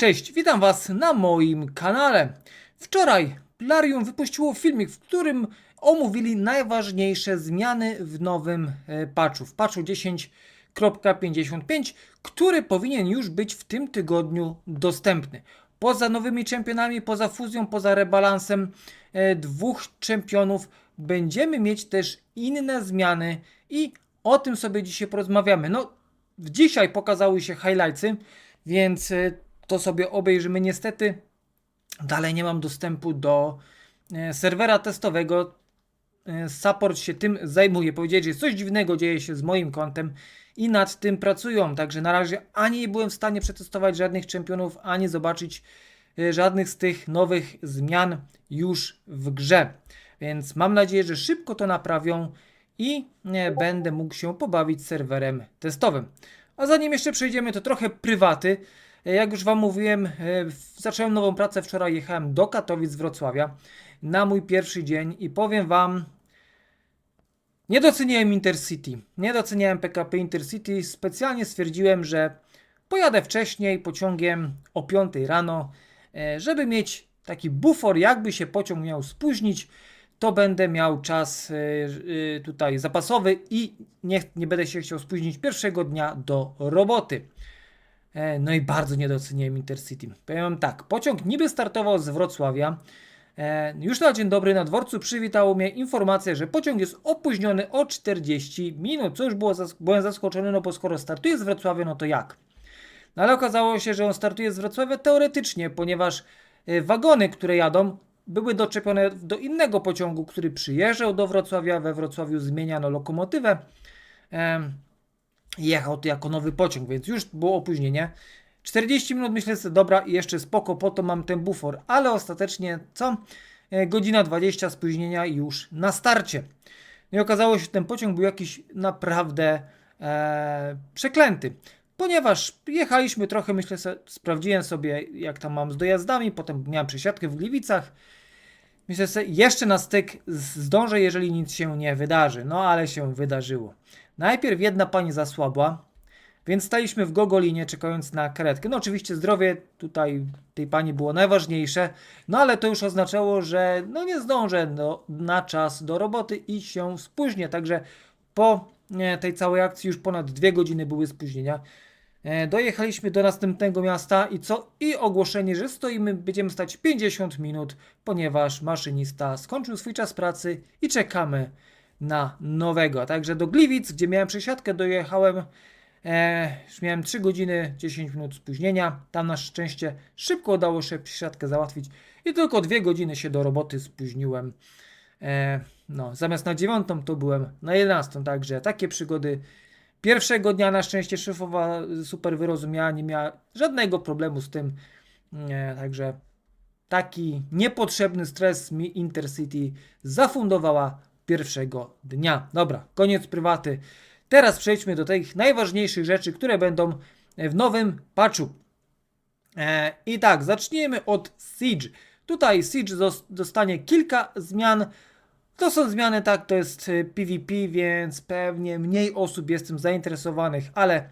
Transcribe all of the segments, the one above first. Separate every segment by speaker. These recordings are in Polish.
Speaker 1: Cześć, witam Was na moim kanale. Wczoraj Plarium wypuściło filmik, w którym omówili najważniejsze zmiany w nowym e, patchu, w patchu 10.55, który powinien już być w tym tygodniu dostępny. Poza nowymi czempionami, poza fuzją, poza rebalansem e, dwóch czempionów, będziemy mieć też inne zmiany i o tym sobie dzisiaj porozmawiamy. No, dzisiaj pokazały się highlightsy, więc e, to sobie obejrzymy. Niestety dalej nie mam dostępu do e, serwera testowego. E, Support się tym zajmuje. Powiedzieli, że coś dziwnego dzieje się z moim kontem i nad tym pracują. Także na razie ani nie byłem w stanie przetestować żadnych czempionów, ani zobaczyć e, żadnych z tych nowych zmian już w grze. Więc mam nadzieję, że szybko to naprawią i będę mógł się pobawić serwerem testowym. A zanim jeszcze przejdziemy, to trochę prywaty. Jak już Wam mówiłem, e, zacząłem nową pracę. Wczoraj jechałem do Katowic z Wrocławia na mój pierwszy dzień i powiem Wam, nie doceniałem Intercity. Nie doceniałem PKP Intercity. Specjalnie stwierdziłem, że pojadę wcześniej pociągiem o 5 rano, e, żeby mieć taki bufor, jakby się pociąg miał spóźnić, to będę miał czas e, tutaj zapasowy i nie, nie będę się chciał spóźnić pierwszego dnia do roboty. E, No i bardzo nie doceniłem Intercity. Powiem wam tak, pociąg niby startował z Wrocławia. E, Już na dzień dobry na dworcu przywitało mnie informacja, że pociąg jest opóźniony o 40 minut. Co już było, byłem zaskoczony, no bo skoro startuje z Wrocławia, no to jak? No ale okazało się, że on startuje z Wrocławia teoretycznie, ponieważ e, wagony, które jadą, były doczepione do innego pociągu, który przyjeżdżał do Wrocławia. We Wrocławiu zmieniano lokomotywę. Jechał to jako nowy pociąg, więc już było opóźnienie. 40 minut myślę sobie, dobra, jeszcze spoko, po to mam ten bufor, ale ostatecznie co? E, Godzina 20 spóźnienia już na starcie. No i okazało się, że ten pociąg był jakiś naprawdę e, przeklęty. Ponieważ jechaliśmy trochę, myślę sobie, sprawdziłem sobie jak tam mam z dojazdami, potem miałem przesiadkę w Gliwicach. Myślę sobie, jeszcze na styk zdążę, jeżeli nic się nie wydarzy. No ale się wydarzyło. Najpierw jedna pani zasłabła, więc staliśmy w Gogolinie czekając na karetkę. No oczywiście zdrowie tutaj tej pani było najważniejsze, no ale to już oznaczało, że no nie zdążę do, na czas do roboty i się spóźnię. Także po e, tej całej akcji już ponad dwie godziny były spóźnienia. E, Dojechaliśmy do następnego miasta i co? I ogłoszenie, że stoimy, będziemy stać 50 minut, ponieważ maszynista skończył swój czas pracy i czekamy na nowego. Także do Gliwic, gdzie miałem przesiadkę, dojechałem. E, już miałem 3 godziny 10 minut spóźnienia. Tam na szczęście szybko udało się przesiadkę załatwić i tylko 2 godziny się do roboty spóźniłem. E, no, zamiast na dziewiątą to byłem na 11, także takie przygody. Pierwszego dnia na szczęście szefowa super wyrozumiała, nie miała żadnego problemu z tym. E, także taki niepotrzebny stres mi Intercity zafundowała pierwszego dnia. Dobra, koniec prywaty. Teraz przejdźmy do tych najważniejszych rzeczy, które będą w nowym patchu. E, I tak, zacznijmy od Siege. Tutaj Siege dos- dostanie kilka zmian. To są zmiany, tak, to jest e, PvP, więc pewnie mniej osób jest tym zainteresowanych, ale e,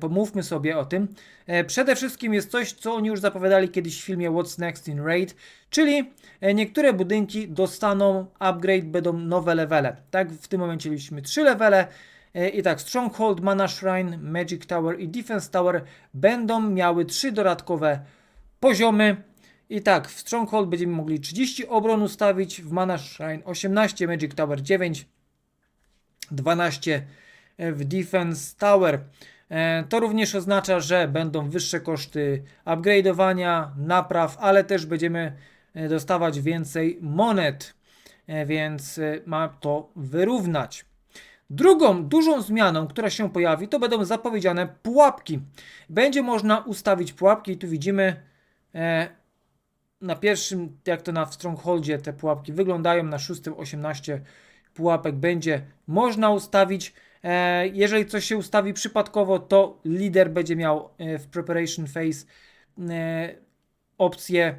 Speaker 1: pomówmy sobie o tym. E, przede wszystkim jest coś, co oni już zapowiadali kiedyś w filmie What's Next in Raid, czyli e, niektóre budynki dostaną upgrade, będą nowe levele. Tak, w tym momencie mieliśmy trzy levele. E, I tak, Stronghold, Mana Shrine, Magic Tower i Defense Tower będą miały trzy dodatkowe poziomy. I tak, w Stronghold będziemy mogli 30 obron ustawić, w Mana Shrine 18, Magic Tower 9, 12 w Defense Tower. E, To również oznacza, że będą wyższe koszty upgrade'owania, napraw, ale też będziemy e, dostawać więcej monet, E, więc ma to wyrównać. Drugą dużą zmianą, która się pojawi, to będą zapowiedziane pułapki. Będzie można ustawić pułapki i tu widzimy na pierwszym, jak to na Strongholdzie te pułapki wyglądają, na szóstym 18 pułapek będzie można ustawić. E, jeżeli coś się ustawi przypadkowo, to lider będzie miał e, w preparation phase e, opcję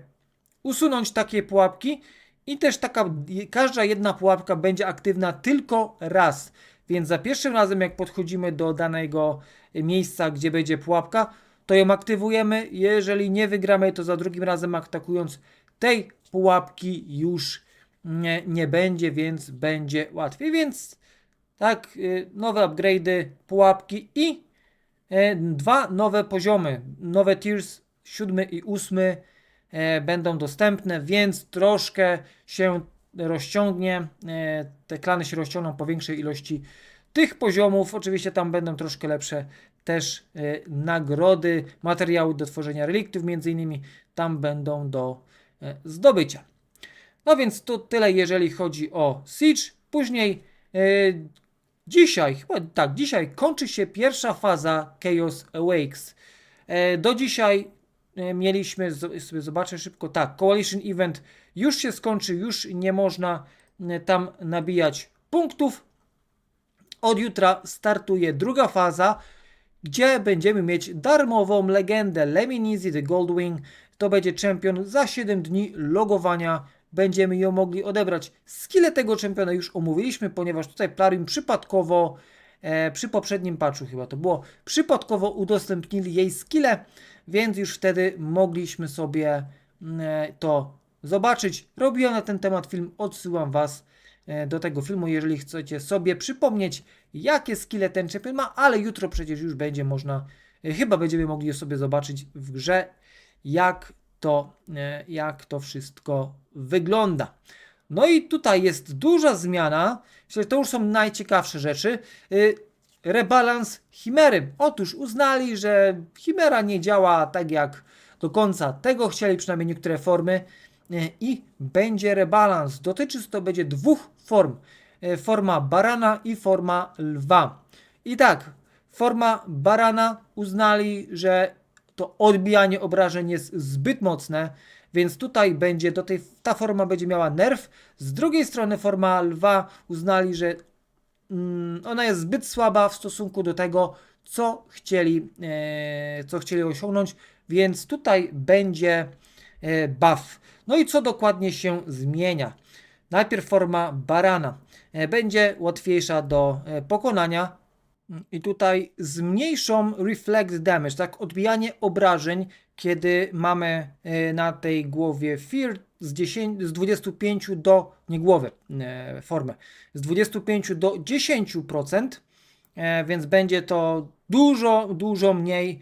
Speaker 1: usunąć takie pułapki i też taka, każda jedna pułapka będzie aktywna tylko raz. Więc za pierwszym razem, jak podchodzimy do danego miejsca, gdzie będzie pułapka, to ją aktywujemy. Jeżeli nie wygramy, to za drugim razem atakując tej pułapki już nie, nie będzie, więc będzie łatwiej. Więc tak, y, nowe upgrade'y, pułapki i e, dwa nowe poziomy, nowe tiers, siódmy i ósmy e, będą dostępne, więc troszkę się rozciągnie, e, te klany się rozciągną po większej ilości tych poziomów. Oczywiście tam będą troszkę lepsze też nagrody, materiały do tworzenia reliktów między innymi tam będą do zdobycia. No więc to tyle, jeżeli chodzi o Siege. Później dzisiaj, chyba tak, dzisiaj kończy się pierwsza faza Chaos Awakes. E, do dzisiaj e, mieliśmy, sobie zobaczę szybko, tak, Coalition Event już się skończy, już nie można e, tam nabijać punktów. Od jutra startuje druga faza, gdzie będziemy mieć darmową legendę Leminizy the Goldwing. To będzie czempion za 7 dni logowania. Będziemy ją mogli odebrać. Skille tego czempiona już omówiliśmy, ponieważ tutaj Plarium przypadkowo e, przy poprzednim patchu chyba to było, przypadkowo udostępnili jej skille, więc już wtedy mogliśmy sobie mm, e, to zobaczyć. Robiłem na ten temat film, odsyłam Was e, do tego filmu, jeżeli chcecie sobie przypomnieć, jakie skille ten czempion ma, ale jutro przecież już będzie można, e, chyba będziemy mogli sobie zobaczyć w grze, jak to, e, jak to wszystko wygląda. No i tutaj jest duża zmiana. Myślę, że to już są najciekawsze rzeczy. Y, Rebalans Chimery. Otóż uznali, że Chimera nie działa tak jak do końca tego chcieli, przynajmniej niektóre formy. y, I będzie rebalans. Dotyczy to będzie dwóch form. Y, Forma barana i forma lwa. I tak, forma barana uznali, że to odbijanie obrażeń jest zbyt mocne, więc tutaj będzie do tej, ta forma będzie miała nerw. Z drugiej strony forma lwa uznali, że mm, ona jest zbyt słaba w stosunku do tego, co chcieli, e, co chcieli osiągnąć, więc tutaj będzie e, buff. No i co dokładnie się zmienia? Najpierw forma barana e, będzie łatwiejsza do e, pokonania, i tutaj zmniejszą reflect damage, tak? Odbijanie obrażeń, kiedy mamy e, na tej głowie fear z, 10, z 25 do, nie głowy, e, formę, z 25 do 10%, e, więc będzie to dużo, dużo mniej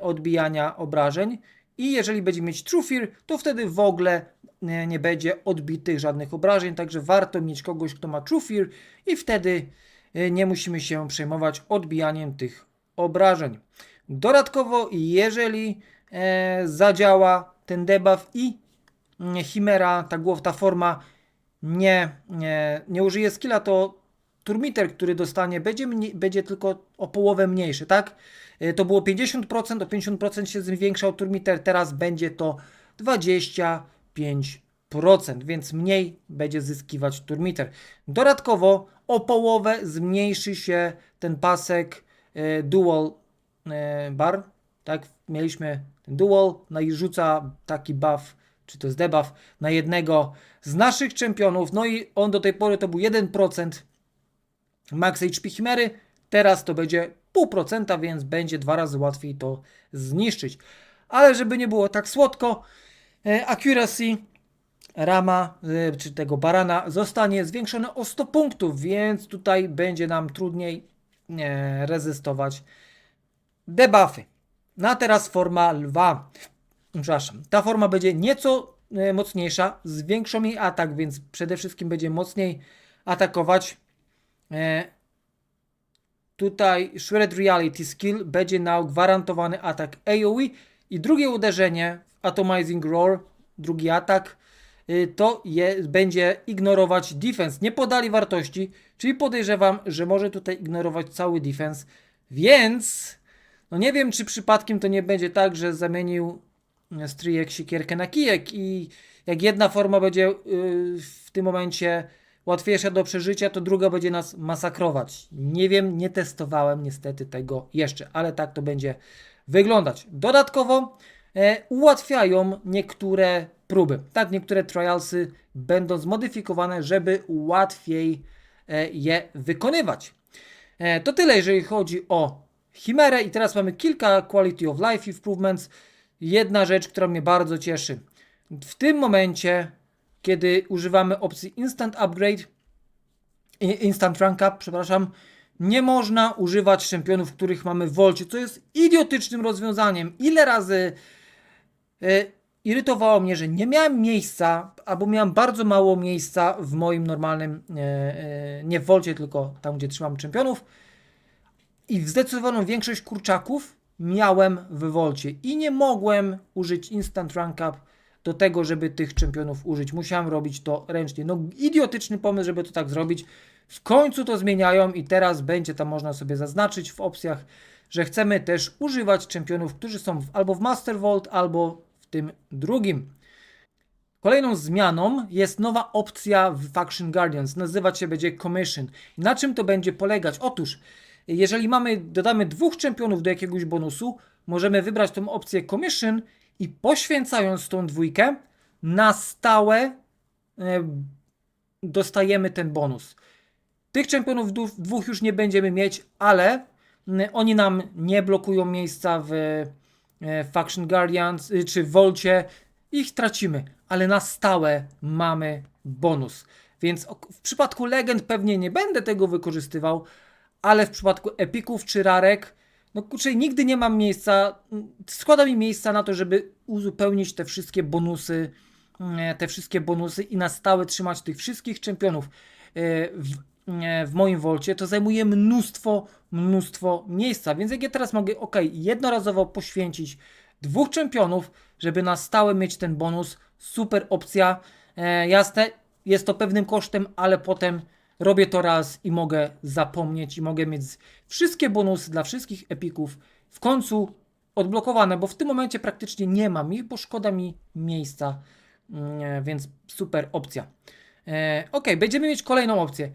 Speaker 1: odbijania obrażeń. I jeżeli będzie mieć True Fear, to wtedy w ogóle nie, będzie odbitych żadnych obrażeń, także warto mieć kogoś, kto ma True Fear i wtedy nie musimy się przejmować odbijaniem tych obrażeń. Dodatkowo, jeżeli e, zadziała ten debuff i mm, Chimera, ta głowa, ta forma nie, nie, nie użyje skilla, to turmiter, który dostanie, będzie, mniej, będzie tylko o połowę mniejszy, tak? E, To było 50%, o 50% się zwiększał turmiter, teraz będzie to 25%, więc mniej będzie zyskiwać turmiter. Dodatkowo o połowę zmniejszy się ten pasek e, dual e, bar, tak? Mieliśmy ten dual, no i rzuca taki buff, czy to jest debuff, na jednego z naszych czempionów, no i on do tej pory to był 1% max HP Chimery, teraz to będzie 0,5%, więc będzie dwa razy łatwiej to zniszczyć. Ale żeby nie było tak słodko, e, accuracy rama, e, czy tego barana zostanie zwiększone o 100 punktów, więc tutaj będzie nam trudniej e, rezystować debuffy. Na teraz forma lwa. Przepraszam. Ta forma będzie nieco e, mocniejsza, zwiększą jej atak, więc przede wszystkim będzie mocniej atakować. E, tutaj Shred Reality Skill będzie miał gwarantowany atak AoE i drugie uderzenie Atomizing Roar, drugi atak, y, to je, będzie ignorować defense. Nie podali wartości, czyli podejrzewam, że może tutaj ignorować cały defense, więc no nie wiem, czy przypadkiem to nie będzie tak, że zamienił e, stryjek siekierkę na kijek i jak jedna forma będzie y, w tym momencie łatwiejsza do przeżycia, to druga będzie nas masakrować. Nie wiem, nie testowałem niestety tego jeszcze, ale tak to będzie wyglądać. Dodatkowo e, ułatwiają niektóre próby. Tak, niektóre trialsy będą zmodyfikowane, żeby łatwiej e, je wykonywać. E, to tyle, jeżeli chodzi o Chimerę i teraz mamy kilka quality of life improvements. Jedna rzecz, która mnie bardzo cieszy. W tym momencie, kiedy używamy opcji Instant Upgrade, Instant Rank Up, przepraszam, nie można używać czempionów, których mamy w Volcie, co jest idiotycznym rozwiązaniem. Ile razy e, irytowało mnie, że nie miałem miejsca, albo miałem bardzo mało miejsca w moim normalnym, e, e, nie w Volcie, tylko tam, gdzie trzymam czempionów. I zdecydowaną większość kurczaków miałem w Volcie i nie mogłem użyć Instant Rank Up do tego, żeby tych czempionów użyć. Musiałem robić to ręcznie. No idiotyczny pomysł, żeby to tak zrobić. W końcu to zmieniają i teraz będzie tam można sobie zaznaczyć w opcjach, że chcemy też używać czempionów, którzy są w, albo w Master Vault, albo tym drugim. Kolejną zmianą jest nowa opcja w Faction Guardians. Nazywać się będzie Commission. Na czym to będzie polegać? Otóż, jeżeli mamy, dodamy dwóch czempionów do jakiegoś bonusu, możemy wybrać tą opcję Commission i poświęcając tą dwójkę, na stałe e, dostajemy ten bonus. Tych czempionów dwóch- już nie będziemy mieć, ale oni nam nie blokują miejsca w Faction Guardians y, czy Volcie. Ich tracimy, ale na stałe mamy bonus. Więc w przypadku legend pewnie nie będę tego wykorzystywał, ale w przypadku epików czy rarek, no kurczę, nigdy nie mam miejsca, mm, składa mi miejsca na to, żeby uzupełnić te wszystkie bonusy, mm, te wszystkie bonusy i na stałe trzymać tych wszystkich czempionów e, w, e, w moim wolcie, to zajmuje mnóstwo, mnóstwo miejsca. Więc jak ja teraz mogę, ok, jednorazowo poświęcić dwóch czempionów, żeby na stałe mieć ten bonus, super opcja. E, jasne, jest to pewnym kosztem, ale potem robię to raz i mogę zapomnieć i mogę mieć wszystkie bonusy dla wszystkich epików w końcu odblokowane, bo w tym momencie praktycznie nie mam ich, bo szkoda mi miejsca, Mm, e, więc super opcja. E, ok, będziemy mieć kolejną opcję.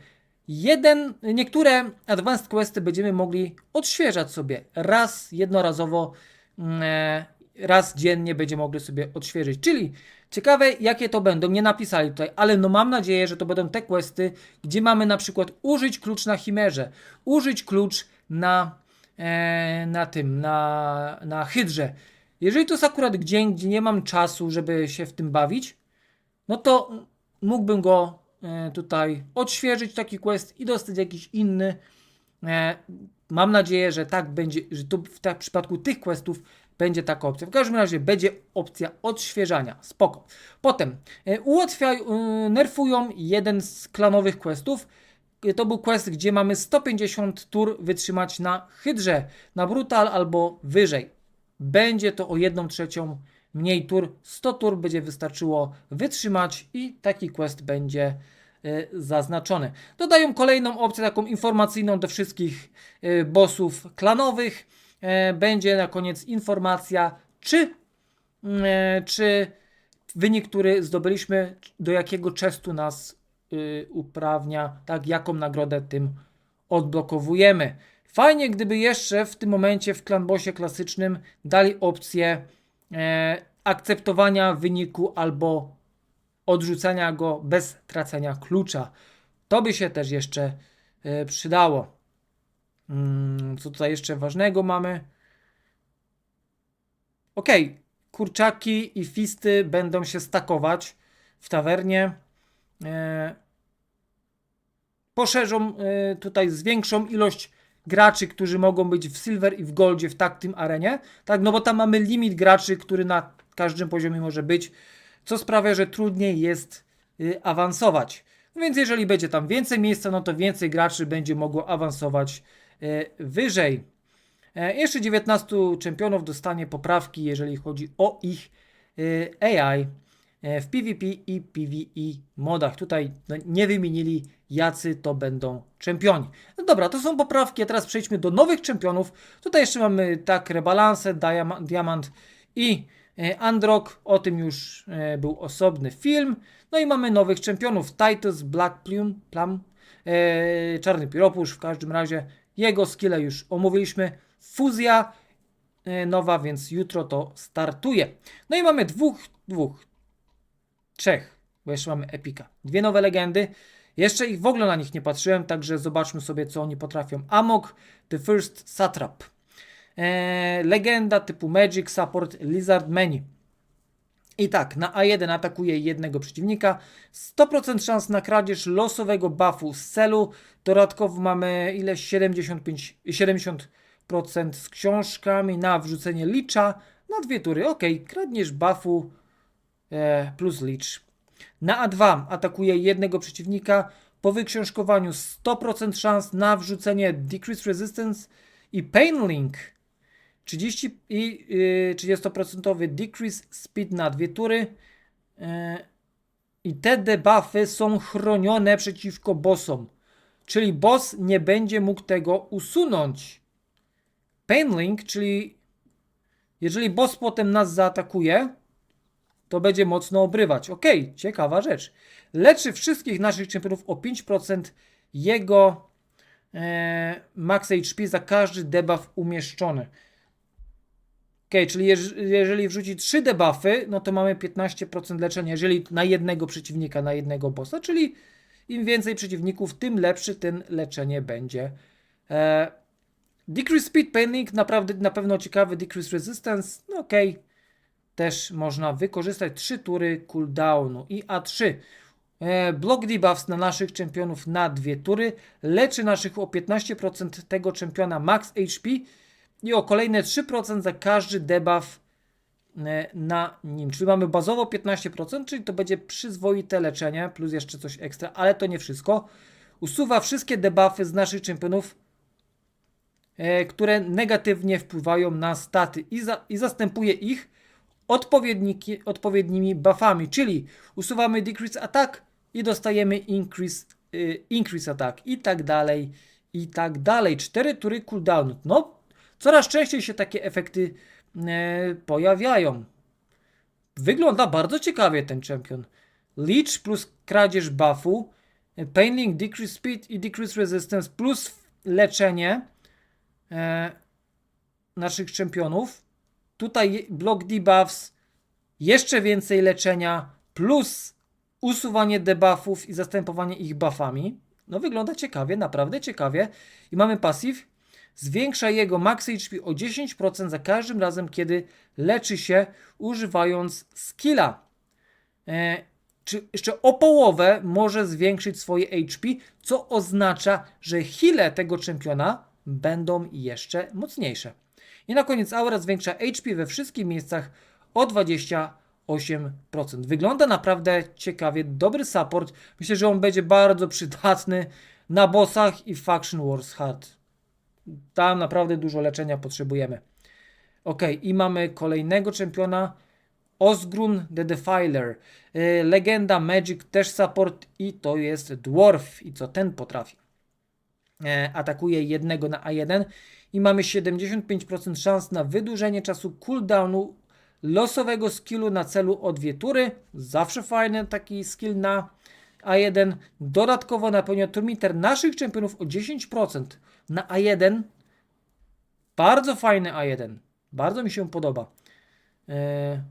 Speaker 1: Jeden, niektóre Advanced Questy będziemy mogli odświeżać sobie raz jednorazowo, mm, e, raz dziennie będziemy mogli sobie odświeżyć. Czyli ciekawe, jakie to będą, nie napisali tutaj, ale no mam nadzieję, że to będą te questy, gdzie mamy na przykład użyć klucz na chimerze, użyć klucz na, e, na tym, na, na hydrze. Jeżeli to jest akurat dzień, gdzie nie mam czasu, żeby się w tym bawić, no to mógłbym go tutaj odświeżyć, taki quest i dostać jakiś inny. E, mam nadzieję, że tak będzie, że to w, w przypadku tych questów będzie taka opcja. W każdym razie będzie opcja odświeżania. Spoko. Potem e, ułatwiaj, e, nerfują jeden z klanowych questów. E, To był quest, gdzie mamy 150 tur wytrzymać na hydrze, na brutal albo wyżej. Będzie to o 1 trzecią mniej tur. 100 tur będzie wystarczyło wytrzymać i taki quest będzie y, zaznaczony. Dodają kolejną opcję taką informacyjną do wszystkich y, bossów klanowych. E, Będzie na koniec informacja, czy, e, czy wynik, który zdobyliśmy, do jakiego chestu nas y, uprawnia, tak, jaką nagrodę tym odblokowujemy. Fajnie, gdyby jeszcze w tym momencie w klanbosie klasycznym dali opcję e, akceptowania wyniku albo odrzucenia go bez tracenia klucza. To by się też jeszcze e, przydało. Mm, co tutaj jeszcze ważnego mamy? Ok, kurczaki i fisty będą się stakować w tawernie. E, poszerzą e, tutaj, zwiększą ilość graczy, którzy mogą być w Silver i w Goldzie w tak tym arenie. Tak, no bo tam mamy limit graczy, który na każdym poziomie może być, co sprawia, że trudniej jest y, awansować. Więc jeżeli będzie tam więcej miejsca, no to więcej graczy będzie mogło awansować y, wyżej. E, Jeszcze 19 czempionów dostanie poprawki, jeżeli chodzi o ich y, AI e, w PvP i PvE modach. Tutaj no, nie wymienili, jacy to będą czempioni. No dobra, to są poprawki, a teraz przejdźmy do nowych czempionów. Tutaj jeszcze mamy tak Rebalance, Diama- Diamant i Androck. O tym już e, był osobny film. No i mamy nowych czempionów. Titus, Black Plum, e, Czarny Piropusz. W każdym razie jego skille już omówiliśmy. Fuzja e, nowa, więc jutro to startuje. No i mamy dwóch, dwóch, trzech, bo jeszcze mamy Epika. Dwie nowe legendy. Jeszcze ich w ogóle na nich nie patrzyłem, także zobaczmy sobie, co oni potrafią. Amok, The First Satrap. E, legenda typu Magic, Support, Lizard Menu. I tak, na A1 atakuje jednego przeciwnika. 100% szans na kradzież losowego buffu z celu. Dodatkowo mamy ile? 75, 70% z książkami na wrzucenie licza na dwie tury. Ok, kradniesz buffu e, plus licz. Na A2 atakuje jednego przeciwnika. Po wyksiążkowaniu 100% szans na wrzucenie Decrease Resistance i Pain Link. 30 i y, 30% decrease speed na dwie tury. E, I te debuffy są chronione przeciwko bossom. Czyli boss nie będzie mógł tego usunąć. Pain Link, czyli jeżeli boss potem nas zaatakuje, to będzie mocno obrywać. Ok, ciekawa rzecz. Leczy wszystkich naszych czempionów o 5% jego e, max HP za każdy debuff umieszczony. Czyli jeż, jeżeli wrzuci 3 debuffy, no to mamy 15% leczenia, jeżeli na jednego przeciwnika, na jednego bossa, czyli im więcej przeciwników, tym lepszy ten leczenie będzie. E, decrease Speed Painting, naprawdę na pewno ciekawy. Decrease Resistance, no ok. Też można wykorzystać 3 tury cooldownu. I A3. E, block debuffs na naszych czempionów na dwie tury. Leczy naszych o 15% tego czempiona max HP i o kolejne 3% za każdy debuff e, na nim. Czyli mamy bazowo 15%, czyli to będzie przyzwoite leczenie, plus jeszcze coś ekstra, ale to nie wszystko. Usuwa wszystkie debuffy z naszych czempionów, e, które negatywnie wpływają na staty i, za, i zastępuje ich odpowiednimi buffami, czyli usuwamy decrease attack i dostajemy increase, y, increase attack i tak dalej, i tak dalej. Cztery tury cooldownu. No, coraz częściej się takie efekty e, pojawiają. Wygląda bardzo ciekawie ten champion. Leech plus kradzież buffu, Painlink, Decrease Speed i Decrease Resistance plus leczenie e, naszych czempionów. Tutaj block debuffs, jeszcze więcej leczenia plus usuwanie debuffów i zastępowanie ich buffami. No wygląda ciekawie, naprawdę ciekawie. I mamy pasyw. Zwiększa jego max HP o 10% za każdym razem, kiedy leczy się używając skilla. E, czy jeszcze o połowę może zwiększyć swoje HP, co oznacza, że heale tego czempiona będą jeszcze mocniejsze. I na koniec aura zwiększa HP we wszystkich miejscach o 28%. Wygląda naprawdę ciekawie, dobry support. Myślę, że on będzie bardzo przydatny na bossach i Faction Wars Hard. Tam naprawdę dużo leczenia potrzebujemy. Ok, i mamy kolejnego czempiona. Osgrun the Defiler. Yy, legenda Magic też support i to jest Dwarf. I co ten potrafi? E, atakuje jednego na A1 i mamy 75% szans na wydłużenie czasu cooldownu losowego skillu na celu o dwie tury. Zawsze fajny taki skill na A1. Dodatkowo napełnia turmiter naszych czempionów o 10% na A1. Bardzo fajny A1. Bardzo mi się podoba. E,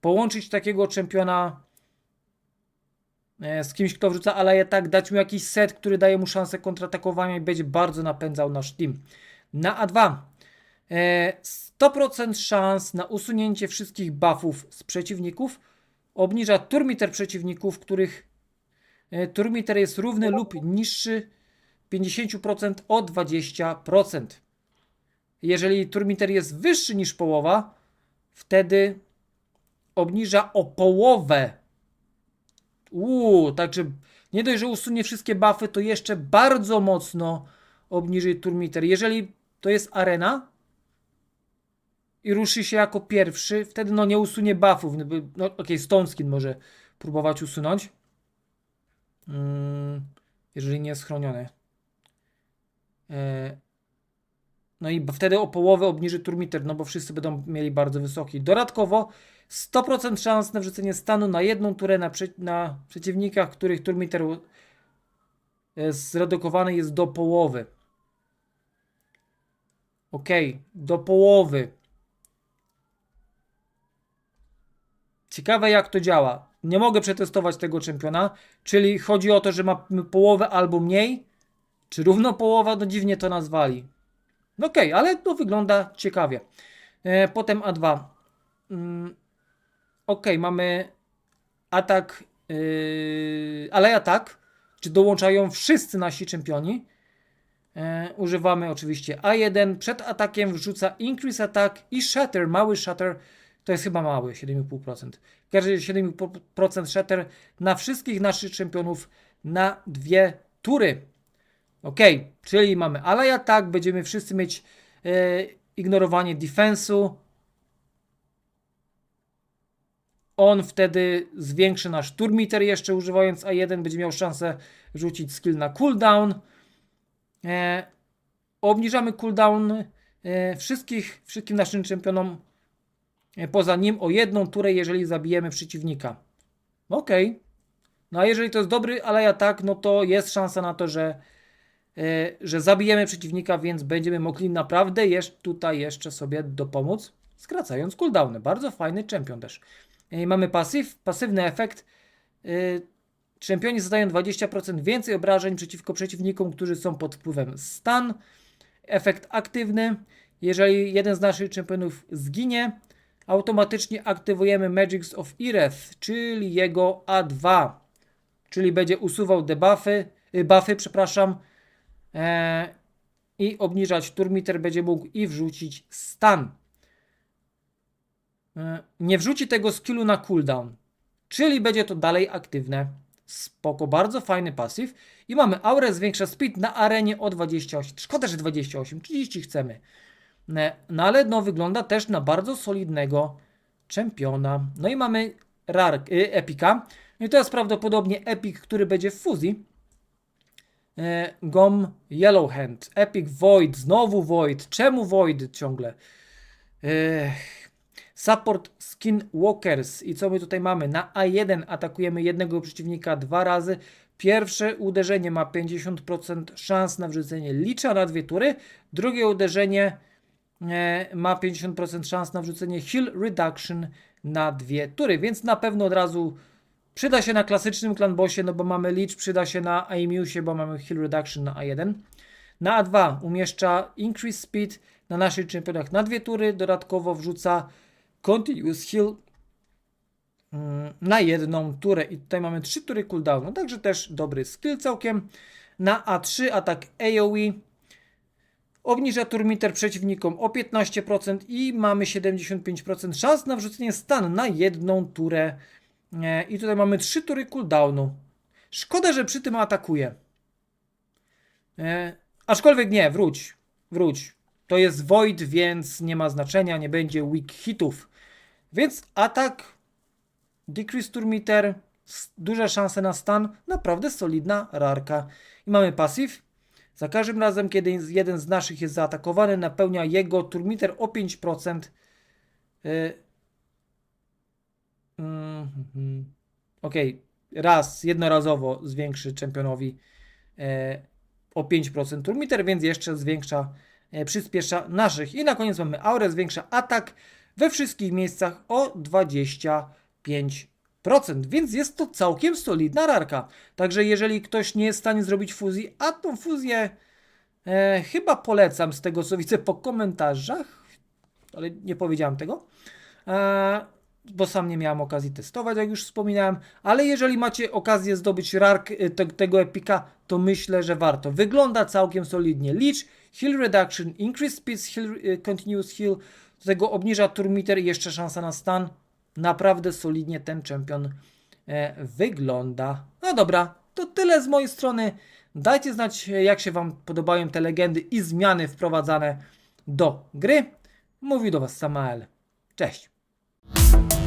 Speaker 1: połączyć takiego czempiona e, z kimś, kto wrzuca ale tak, dać mu jakiś set, który daje mu szansę kontratakowania i będzie bardzo napędzał nasz team. Na A2 e, 100% szans na usunięcie wszystkich buffów z przeciwników. Obniża turmiter przeciwników, których e, turmiter jest równy lub niższy 50% o 20%. Jeżeli turmiter jest wyższy niż połowa, wtedy obniża o połowę. Uuu, także nie dość, że usunie wszystkie buffy, to jeszcze bardzo mocno obniży turmiter. Jeżeli to jest arena i ruszy się jako pierwszy, wtedy no nie usunie buffów. No, no okej, okay, Stone Skin może próbować usunąć. Hmm, jeżeli nie jest chroniony. E, no i wtedy o połowę obniży turmiter, no bo wszyscy będą mieli bardzo wysoki. Dodatkowo 100% szans na wrzucenie stanu na jedną turę na, prze na przeciwnikach, których turmiter zredukowany jest do połowy. Ok, do połowy. Ciekawe jak to działa. Nie mogę przetestować tego czempiona, czyli chodzi o to, że ma połowę albo mniej, czy równo połowa, no dziwnie to nazwali. No okej, ale to wygląda ciekawie. E, potem A2. Mm, okej, mamy atak, yy, ale atak, czy dołączają wszyscy nasi czempioni. E, używamy oczywiście A1. Przed atakiem wrzuca Increase Attack i Shatter, mały Shatter. To jest chyba mały, 7,5%. Każdy 7,5% Shatter na wszystkich naszych czempionów na dwie tury. Ok, czyli mamy Ally Attack, będziemy wszyscy mieć e, ignorowanie defensu. On wtedy zwiększy nasz turmiter jeszcze używając A1, będzie miał szansę rzucić skill na cooldown. E, obniżamy cooldown e, wszystkich, wszystkim naszym czempionom e, poza nim o jedną turę, jeżeli zabijemy przeciwnika. Ok. No a jeżeli to jest dobry ale atak, no to jest szansa na to, że, że zabijemy przeciwnika, więc będziemy mogli naprawdę jeszcze tutaj jeszcze sobie dopomóc, skracając cooldowny. Bardzo fajny czempion też. E, mamy pasyw, pasywny efekt. E, Czempioni zadają 20% więcej obrażeń przeciwko przeciwnikom, którzy są pod wpływem stan. Efekt aktywny. Jeżeli jeden z naszych czempionów zginie, automatycznie aktywujemy Magics of Ireth, czyli jego A2. Czyli będzie usuwał debuffy, buffy, przepraszam, e, i obniżać turmiter, będzie mógł i wrzucić stan. E, nie wrzuci tego skillu na cooldown, czyli będzie to dalej aktywne. Spoko, bardzo fajny pasyw. I mamy aurę, zwiększa speed na arenie o 28. Szkoda, że 28, 30 chcemy. Ne, No ale no, wygląda też na bardzo solidnego czempiona. No i mamy Rark, y, Epika. No i to jest prawdopodobnie Epic, który będzie w fuzji. E, Gom Yellowhand. Epic Void. Znowu Void. Czemu Void ciągle? E, Support Skinwalkers. I co my tutaj mamy? Na A1 atakujemy jednego przeciwnika dwa razy. Pierwsze uderzenie ma 50% szans na wrzucenie licza na dwie tury. Drugie uderzenie e, ma 50% szans na wrzucenie heal reduction na dwie tury, więc na pewno od razu przyda się na klasycznym clan bossie, no bo mamy licz, przyda się na Aimusie, bo mamy heal reduction na A1. Na A2 umieszcza increase speed na naszych czempionach na dwie tury, dodatkowo wrzuca continuous heal mm, na jedną turę i tutaj mamy trzy tury cooldownu, także też dobry skill całkiem. Na A3 atak AoE obniża turmiter przeciwnikom o 15% i mamy 75% szans na wrzucenie stan na jedną turę. E, I tutaj mamy trzy tury cooldownu. Szkoda, że przy tym atakuje. E, aczkolwiek nie, wróć, wróć. To jest Void, więc nie ma znaczenia, nie będzie weak hitów. Więc atak, decrease turmiter, duże szanse na stan, naprawdę solidna rarka. I mamy pasyw. Za każdym razem, kiedy jeden z naszych jest zaatakowany, napełnia jego turmiter o 5%. Y, mhm. Okej, raz, jednorazowo zwiększy czempionowi e, o 5% turmiter, więc jeszcze zwiększa, e, przyspiesza naszych. I na koniec mamy aurę, zwiększa atak we wszystkich miejscach o 25%, więc jest to całkiem solidna rarka. Także jeżeli ktoś nie jest w stanie zrobić fuzji, a tą fuzję e, chyba polecam z tego co widzę po komentarzach, ale nie powiedziałem tego, e, bo sam nie miałem okazji testować, jak już wspominałem, ale jeżeli macie okazję zdobyć rark e, te, tego epika, to myślę, że warto. Wygląda całkiem solidnie. Leech, heal reduction, increase speed, heal, e, continuous heal, do tego obniża turmiter i jeszcze szansa na stan. Naprawdę solidnie ten czempion e, wygląda. No dobra, to tyle z mojej strony. Dajcie znać, jak się Wam podobają te legendy i zmiany wprowadzane do gry. Mówi do Was Samael. Cześć. Thank you